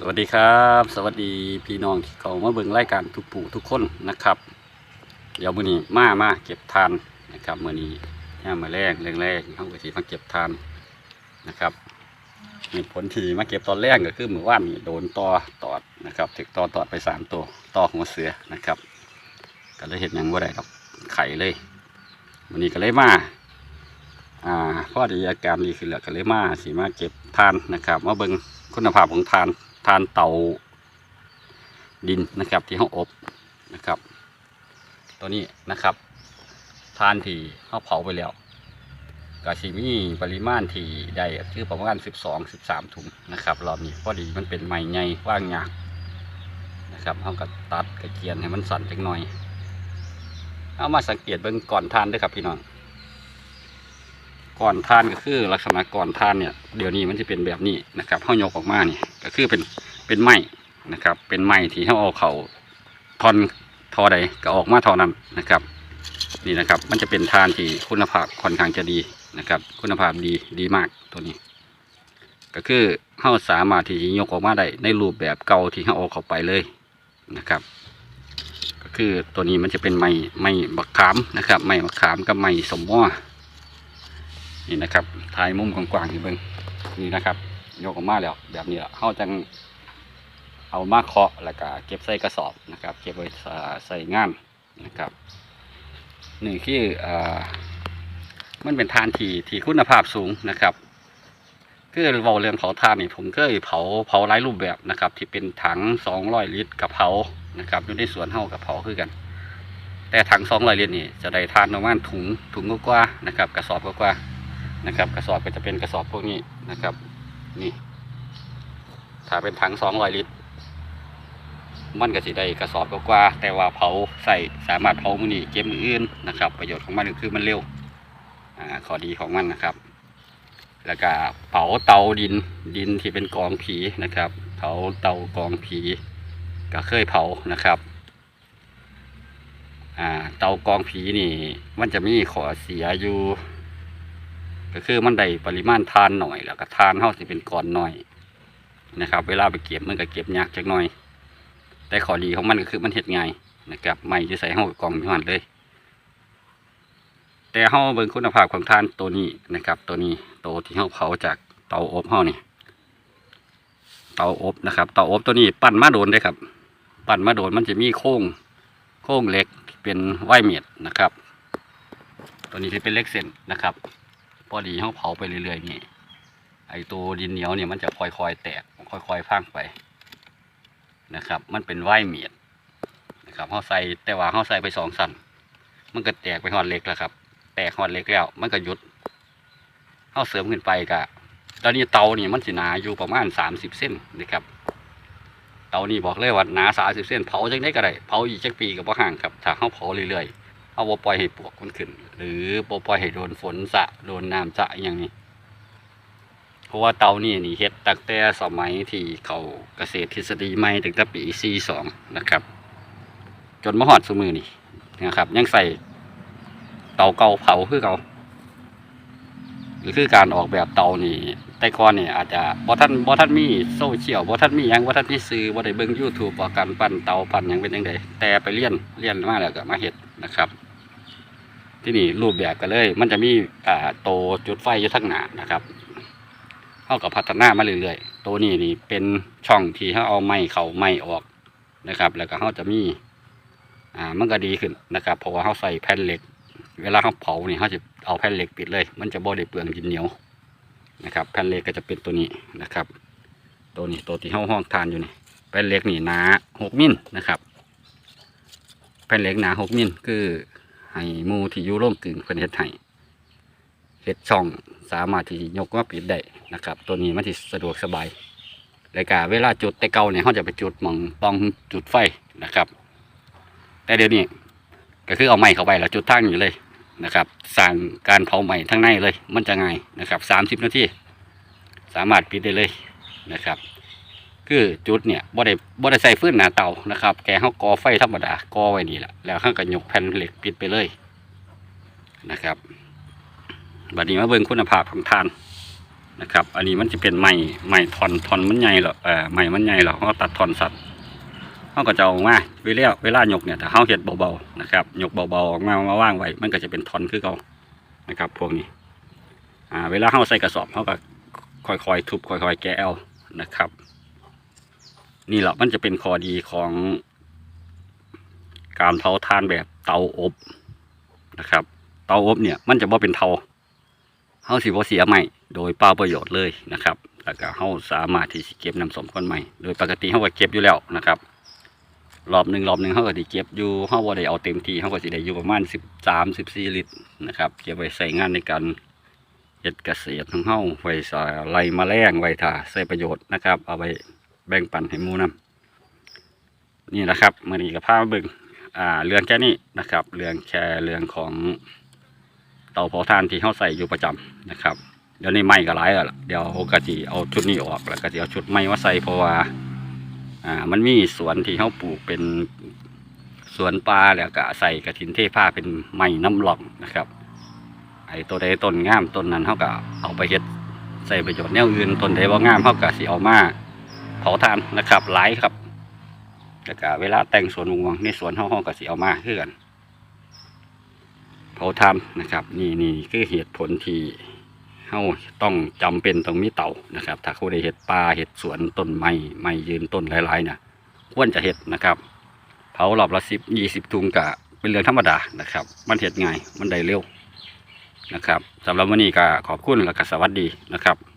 สวัสดีครับ สวัสดีพี่น้องที่เขามาเบิ่งรายการทุกผู้ทุกคนนะครับ เดี๋ยวมื้อนี้มามาเก็บทานนะครับมื้อนี้ย่ามาแรงแรงๆเขาก็สิมาเก็บทานนะครับมีผลที่มาเก็บตอนแรกก็คือเมื้อวานนี่โดนต่อตอดนะครับถึกต่อตอดไปสามตัวต่อหัวเสือนะครับก็เลยเห็นยังบ่าได้ครับไข่เลยมื้อนี้ก็เลยมาอ่าพอดีอาการดีขึ้นแล้วก็เลยมาสีมาเก็บทานนะครับ มาเบิ่งคุณภาพของทาน ทานเตาดินนะครับ ที่เขาอบนะครับ ตัวนี้นะครับทานที่เขาเผาไปแล้วก็สิมีปริมาณที่ได้คือประมาณ 12 13 ถุงนะครับรอบนี้พอดีมันเป็นไม้ใหญ่ว่างยากนะครับเขาก็ตัดกระเกียนให้มันสั่นจักหน่อย เอามาสังเกตเบิ่งก่อนทานด้วยครับพี่น้อง ก่อนทานก็คือลักษณะก่อนทานเนี่ยเดี๋ยวนี้มันจะเป็นแบบนี้นะครับเขายกออกมาเนี่ยก็คือเป็นเป็นไม้นะครับ เป็นไม้ที่เขาเอาเขาทอนทอใดก็ออกมาทอนั้นนะครับ นี่นะครับ มันจะเป็นทานที่คุณภาพค่อนข้างจะดีนะครับ คุณภาพดีดีมากตัวนี้ ก็คือเขาสามารถที่จะยกออกมาได้ในรูปแบบเก่าที่เขาเอาเข้าไปเลยนะครับ ก็คือตัวนี้มันจะเป็นไม้ไม้บักขามนะครับไม้บักขามกับไม้สมว่า นี่นะครับถ่ายมุมกว้างๆอยู่เบิ่งนี่นะครับยกออกมาแล้วแบบนี้ละเขาจังเอามาเคาะแล้วก็เก็บใส่กระสอบนะครับ เก็บไว้ใส่งานนะครับนี่คือมันเป็นทานที่ที่คุณภาพสูงนะครับคือเราเรื่องเผาทานนี่ผมเคยเผาเผาหลายรูปแบบนะครับ ที่เป็นถังสองร้อยลิตรกับเผานะครับอยู่ในสวนเฮากับเผาคือกัน แต่ถังสองร้อยลิตรนี่จะได้ทานประมาณถุงถุงกว่าๆนะครับ กระสอบกว่า นะครับ กระสอบก็จะเป็นกระสอบพวกนี้นะครับ นี่ ถ้าเป็นถังสองร้อยลิตร มันก็สิได้กระสอบกว่า แต่ว่าเผาใส่สามารถเผามือนี้เก็บมืออื่นนะครับ ประโยชน์ของมันคือมันเร็วอ่าข้อดีของมันนะครับ แล้วก็เผาเตาดินดินที่เป็นกองผีนะครับ เผาเตากองผีก็เคยเผานะครับเตากองผีนี่ มันจะมีข้อเสียอยู่ ก็คือมันได้ปริมาณทานหน่อยแล้วก็ทานเท่าสิเป็นก้อนหน่อยนะครับ เวลาไปเก็บมันก็เก็บยากจักหน่อย แต่ข้อดีของมันก็คือมันเห็ดง่ายนะครับไม่จะใส่ห้ากล่องไม่หันเลย แต่เฮาเบิ่งคุณภาพของทานตัวนี้นะครับ ตัวนี้ตัวที่เฮาเผาจากเตาอบเฮานี่เตาอบนะครับเตาอบตัวนี้ปั้นมาโดนได้ครับ ปั้นมาโดนมันจะมีโค้งโค้งเล็กเป็นไวเมียดนะครับ ตัวนี้ที่เป็นเล็กเส้นนะครับ พอดีเขาเผาไปเรื่อยๆนี่ไอตัวดินเหนียวเนี่ยมันจะค่อยๆแตกค่อยๆพังไปนะครับ มันเป็นไหวเมียดนะครับเขาใส่แต่ว่าเขาใส่ไปสองสั่นมันก็แตกไปหอดเล็กแล้วครับ แตกหอดเล็กแล้ว มันก็หยุดเขาเสริมขึ้นไปกะตอนนี้เตานี่มันสิหนาอยู่ประมาณสามสิบเส้นนะครับเตานี่บอกเลยว่าหนาสามสิบเส้นเผาจังได้ก็ได้เผาอีกจักปีกับว่าห่างครับถ้าเขาเผาเรื่อยๆ เอาบ่ปล่อยให้ปวกมันขึ้น หรือบ่ปล่อยให้โดนฝนสะโดนน้ำสะอย่างนี้ เพราะว่าเตานี่นี่เฮ็ดตั้งแต่สมัยที่เขาเกษตรทฤษฎีใหม่ตั้งแต่ปี42นะครับ จนมาฮอดซุมือนี่นะครับ ยังใส่เตาเก่าเผาคือเก่าหรือคือการออกแบบเตานี่แต่ก่อนเนี่ยอาจจะบ่ท่านบ่ท่านมีโซเชียลบ่ท่านมียังบ่ท่านมีซื้อบ่ได้เบิ่ง YouTube ว่าการปั้นเตาปั้นยังเป็นจังไดแต่ไปเรียนเรียนมาแล้วก็มาเฮ็ดนะครับ ที่นี่รูปแบบกันเลย มันจะมีอ่าโตจุดไฟอยู่ทั้งหนานะครับเขากับพัฒนามาเรื่อยๆ ตัวนี้นี่เป็นช่องที่เขาเอาไม้เขาไม้ออกนะครับ แล้วก็เขาจะมีอ่ามันก็ดีขึ้นนะครับเพราะว่าเขาใส่แผ่นเหล็ก เวลาเขาเผาเนี่ยเขาจะเอาแผ่นเหล็กปิดเลย มันจะบ่ได้เปลืองดินเหนียวนะครับ แผ่นเหล็กก็จะเป็นตัวนี้นะครับ ตัวนี้ตัวที่เขาห้องทานอยู่นี่แผ่นเหล็กนี่หนาหกมิลนะครับ แผ่นเหล็กหนาหกมิลคือ ให้มูที่อยู่ร่วมกึ่งเพิ่นเฮ็ดให้เฮ็ดช่องสามารถที่ยกมาปิดได้นะครับ ตัวนี้มันสิสะดวกสบายแล้วก็เวลาจุดแต่เก่าเนี่ยเขาจะไปจุดหมองต้องจุดไฟนะครับ แต่เดี๋ยวนี้ก็คือเอาไม้เข้าไปแล้วจุดทั้งอยู่เลยนะครับสร้างการเผาใหม่ทั้งในเลย มันจะง่ายนะครับสามสิบนาทีสามารถปิดได้เลยนะครับ คือจุดเนี่ยบ่ได้บ่ได้ใส่ฟืนหนาเตานะครับ แกเขากอไฟธรรมดากอไว้นี่แหละแล้วเขางก็ยกแผ่นเหล็กปิดไปเลยนะครับบัดนี้มาเบิ่งคุณภาพของทานนะครับ อันนี้มันจะเป็นไม้ไม้ทอนทอนมันใหญ่หรอเออไม้มันใหญ่หรอเขาตัดทอนสัตว์เขาก็จะเอามาเวลาเวลายกเนี่ยถ้าเขาเห็ดเบาๆนะครับยกเบาๆออกมามาว่างไว้มันก็จะเป็นทอนคือเขานะครับ พวกนี้อ่าเวลาเขาใส่กระสอบเขาก็ค่อยๆทุบค่อยๆ แกะเอานะครับ นี่แหละมันจะเป็นข้อดีของการเผาทานแบบเตาอบนะครับ เตาอบเนี่ยมันจะบ่เป็นเตาเฮาสิบ่เสียใหม่โดยเปล่าประโยชน์เลยนะครับแล้วก็เฮาสามารถที่สิเก็บน้ำสมก้อนใหม่โดยปกติเฮาก็เก็บอยู่แล้วนะครับรอบหนึ่งรอบหนึ่งเฮาก็สิเก็บอยู่เฮาบ่ได้เอาเต็มที่เฮาก็สิได้อยู่ประมาณ13 14ลิตรนะครับ เก็บไว้ใช้งานในการเฮ็ดเกษตรของเฮาไว้สไล่แมลงไว้ถ้าใช้ประโยชน์นะครับ เอาไว้ แบ่งปันให้มู่นํนี่นะครับมื้อนี้ก็พามาบิ่งอ่าเรื่องแค่นี้นะครับ เรื่องแค่เรื่องของเตาเผาถ่านที่เขาใส่อยู่ประจำนะครับ เดี๋ยวนี้ไหม้ก็หลายแล้วล่ะเดี๋ยวกะจิเอาชุดนี้ออกแล้วก็จะเอาชุดใหม่มาใส่เพราะว่าอ่ามันมีสวนที่เขาปลูกเป็นสวนปลาแล้วก็ใส่กระถินเทผ้าเป็นไม้น้ำหลอกนะครับ ไอ้ตัวใดต้นงามต้นนั้นเขาก็เอาไปเฮ็ดใส่ประโยชน์แนวอื่นต้นใดว่างามเขาก็สิเอามา ผาถ่านนะครับหลายครับแล้วก็เวลาแต่งสวนวงในสวนห้องก็สิเอามาคือกันเผาทำนนะครับ นี่นี่คือเหตุผลที่เฮาต้องจำเป็นต้องมีเตานะครับ ถ้าเขาได้เห็ดปลาเห็ดสวนต้นไม้ไม้ยืนต้นหลายๆเนี่ยควรจะเห็ดนะครับเผารอบละสิบยี่สิบถุงกะเป็นเรื่องธรรมดานะครับ มันเห็ดง่ายมันได้เร็วนะครับสำหรับวันนี้ก็ขอบคุณและก็สวัสดีนะครับ